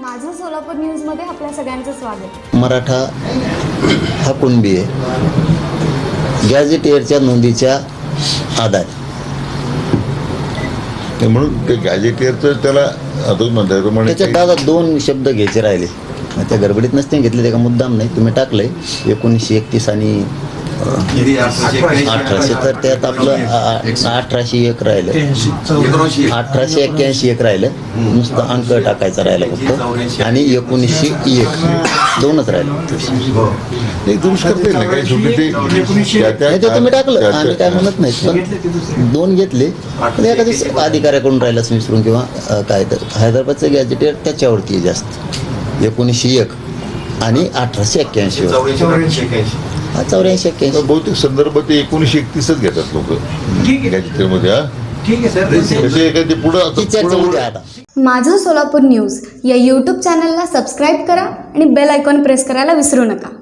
माझं सोलापूर न्यूजमध्ये आपल्या सगळ्यांचं स्वागत. मराठा हा कुणबी आहे. गॅझेटियरच्या नोंदीच्या आधार. ते म्हणून ते गॅजेटियरचं त्याला आता म्हणता तो म्हणे त्याच्यात दादा दोन शब्द घ्यायचे राहिले. त्या गडबडीत नसते घेतले ते का मुद्दाम नाही. तुम्ही टाकलंय एकोणीसशे एकतीस आणि अठराशे तर त्यात आपलं अठराशे एक राहिलं. अठराशे एक्क्याऐंशी एक राहिलं. नुसतं अंक टाकायचा राहिला फक्त. आणि एकोणीसशे एक. दोनच राहिलं. तुम्ही टाकलं. आम्ही काय म्हणत नाही. पण दोन घेतले. पण एखाद्या अधिकाऱ्याकडून राहिलाच विसरून किंवा काय तर. हैदराबादचं गॅजेटियर त्याच्यावरती जास्त. एकोणीसशे एक. आणि अठराशे एक्क्याऐंशी. हा चौऱ्याऐंशी एक्क्याऐंशी. बहुतेक संदर्भ ते एकोणीसशे एकतीसच घेतात लोक. हा? आता. माझं सोलापूर न्यूज या यूट्यूब चॅनलला सबस्क्राईब करा आणि बेल आयकॉन प्रेस करायला विसरू नका.